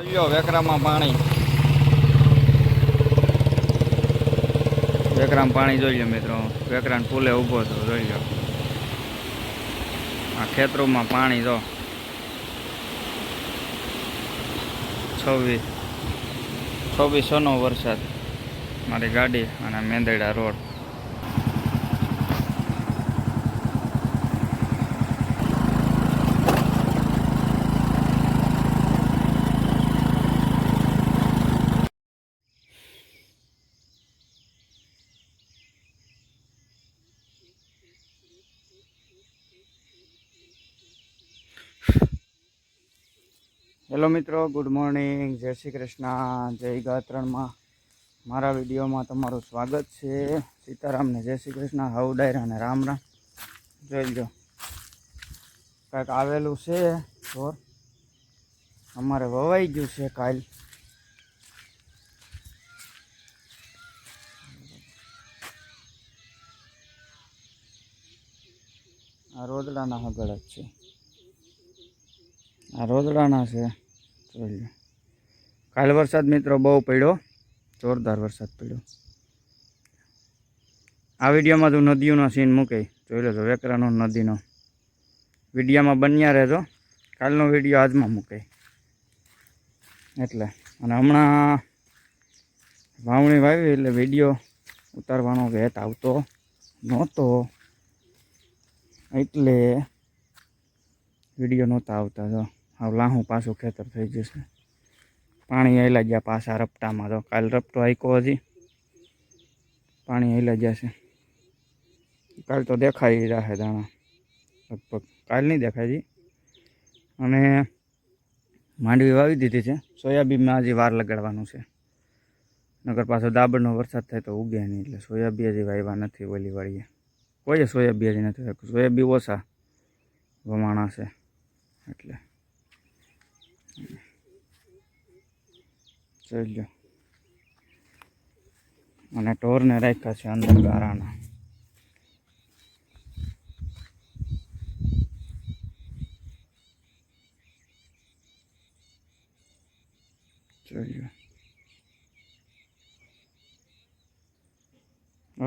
લ્યો વેકરામાં પાણી. વેકરામાં પાણી જોઈ લો મિત્રો. વેકરાન પુલે ઊભો છો જોઈ લો આ ખેતરોમાં પાણી જો. છવ્વીસ. છવ્વીસોનો વરસાદ. મારી ગાડી અને મેંદરડા રોડ. હેલો મિત્રો, ગુડ મોર્નિંગ. જય શ્રી કૃષ્ણ. જય ગાત્રણમાં મારા વિડીયોમાં તમારું સ્વાગત છે. સીતારામને જય શ્રી કૃષ્ણ. હાઉ ડાયરા અને રામ રામ. જોઈ લો. કાંઈક આવેલું છે. ઢોર અમારે વવાઈ ગયું છે કાલ. આ રોદડાના હગળ જ છે. આ રોદડાના છે. જોઈ લો. કાલ વરસાદ મિત્રો બહુ પડ્યો. જોરદાર વરસાદ પડ્યો. આ વિડીયોમાં તું નદીઓનો સીન મૂકે. જોઈ લેજો, વેકરાનો નદીનો. વિડીયામાં બન્યા રહેજો. કાલનો વીડિયો આજમાં મૂકે. એટલે, અને હમણાં વાવણી વાવી એટલે વીડિયો ઉતારવાનો વેત આવતો નહોતો. એટલે વીડિયો નહોતા આવતા, જો. હવે લાહું પાછું ખેતર થઈ જશે. પાણી આવેલા ગયા પાછા રપટામાં તો કાલ રપટો આવ્યો હજી. પાણી આવેલા જશે કાલ તો દેખાઈ રહે દાણા. લગભગ કાલ નહીં દેખાય જી અને માંડવી વાવી દીધી છે. સોયાબીનમાં હજી વાર લગાડવાનું છે. નગર પાછો દાબરનો વરસાદ થાય તો ઉગે નહીં એટલે સોયાબી હજી વાવ્યા નથી ઓલી વાળીએ કોઈ સોયાબી હજી નથી સોયાબી ઓછા વમાણા છે. એટલે જોઈ અને ઢોરને રાખ્યા છે અંદર ગારાના.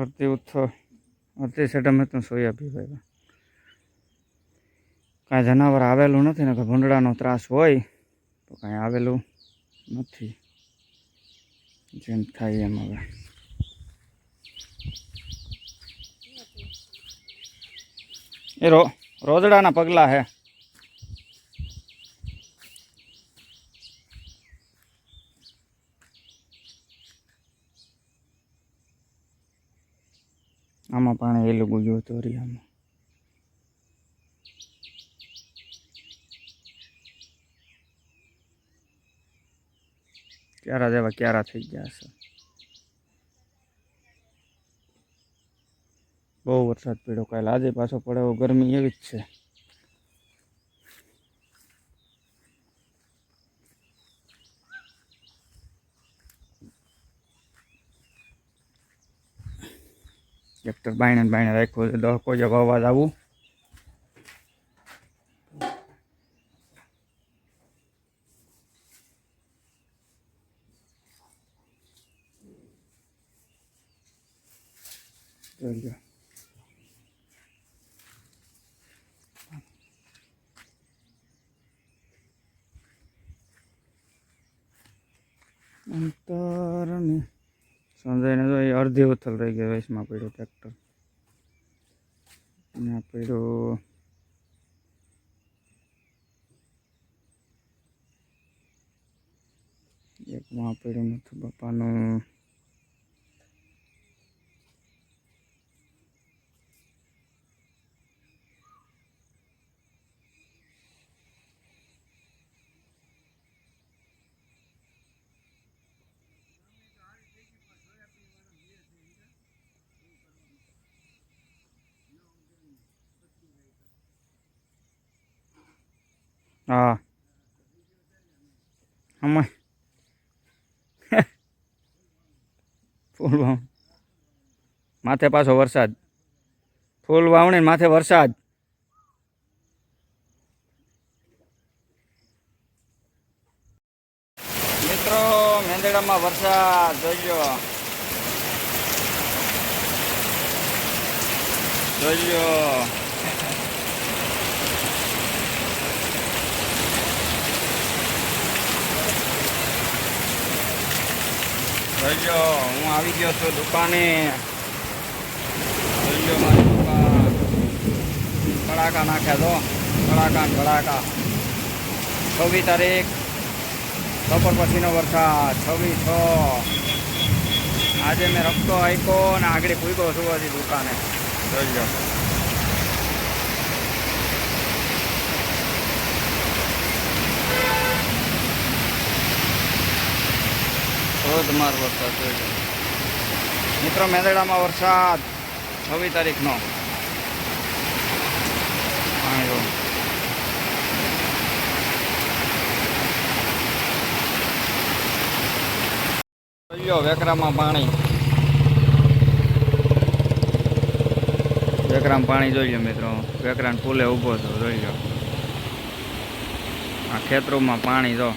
અડધી ઉથો, અડધી સેટમાં તો સોયાબી ભાઈ કાંઈ જનાવર આવેલું નથી ને કે ભૂંડળાનો ત્રાસ હોય. તો કાંઈ આવેલું નથી. જેમ થાય એમ હવે. એ રો, રોદડાના પગલાં હે. આમાં પાણી એ લોકો ગયું હતું આમાં ક્યારા જેવા ક્યારા થઈ ગયા છે. બહુ વરસાદ પડ્યો કાલે. આજે પાછો પડે એવો ગરમી એવી જ છે. ટ્રેક્ટર બાયણે બાયણે રાખ્યું છે. દહ કોઈ અવાજ આવું. લો અંતર ને તો એ અડધી ઉથલ રહી ગઈ વેસમાં પડ્યો ટ્રેક્ટર અને પડ્યો એકમાં પડ્યું નથી બાપાનું. હા. આમાં. ફૂલ વાવ. માથે પાછો વરસાદ. ફૂલ વાવણી માથે વરસાદ. મિત્રો, મેંદડામાં વરસાદ જોઈજો. જોઈજો. જોઈજો હું આવી ગયો છું દુકાને. જોઈજો મારી દુકાન. કડાકા નાખ્યા તો. કડાકા ને કડાકા. છવ્વીસ તારીખ. બપોર પછીનો વરસાદ. છવ્વીસ છ. આજે મેં રસ્તો આપ્યો અને આગળ પૂગ્યો છું હજી દુકાને. જોઈજો ધોધમાર વરસાદ જોઈજો મિત્રો, મેંદડામાં વરસાદ. છવ્વીસ તારીખનો. વેકરામાં પાણી. વેકરામાં પાણી જોઈજો મિત્રો. વેકરામ પુલે ઊભો છો જોઈજો આ ખેતરોમાં પાણી, જો.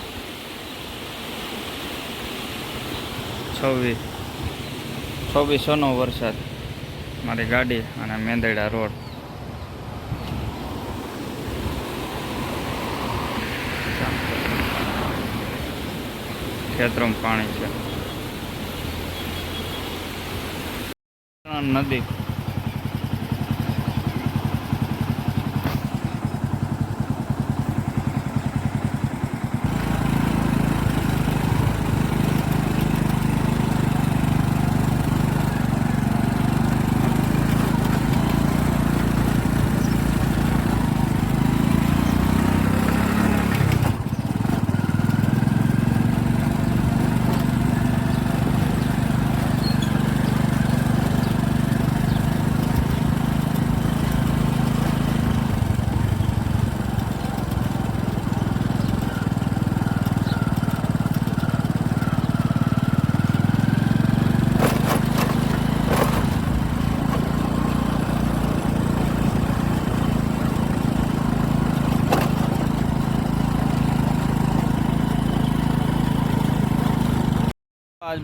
છવ્વીસ. છવ્વીસોનો વરસાદ. મારી ગાડી અને મેંદડા રોડ. ખેતરોમાં પાણી છે. નદી.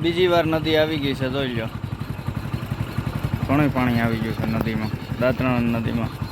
બીજી વાર નદી આવી ગઈ છે, જોઈ લો ઘણું પાણી આવી ગયું છે નદીમાં દાંતરણ નદીમાં.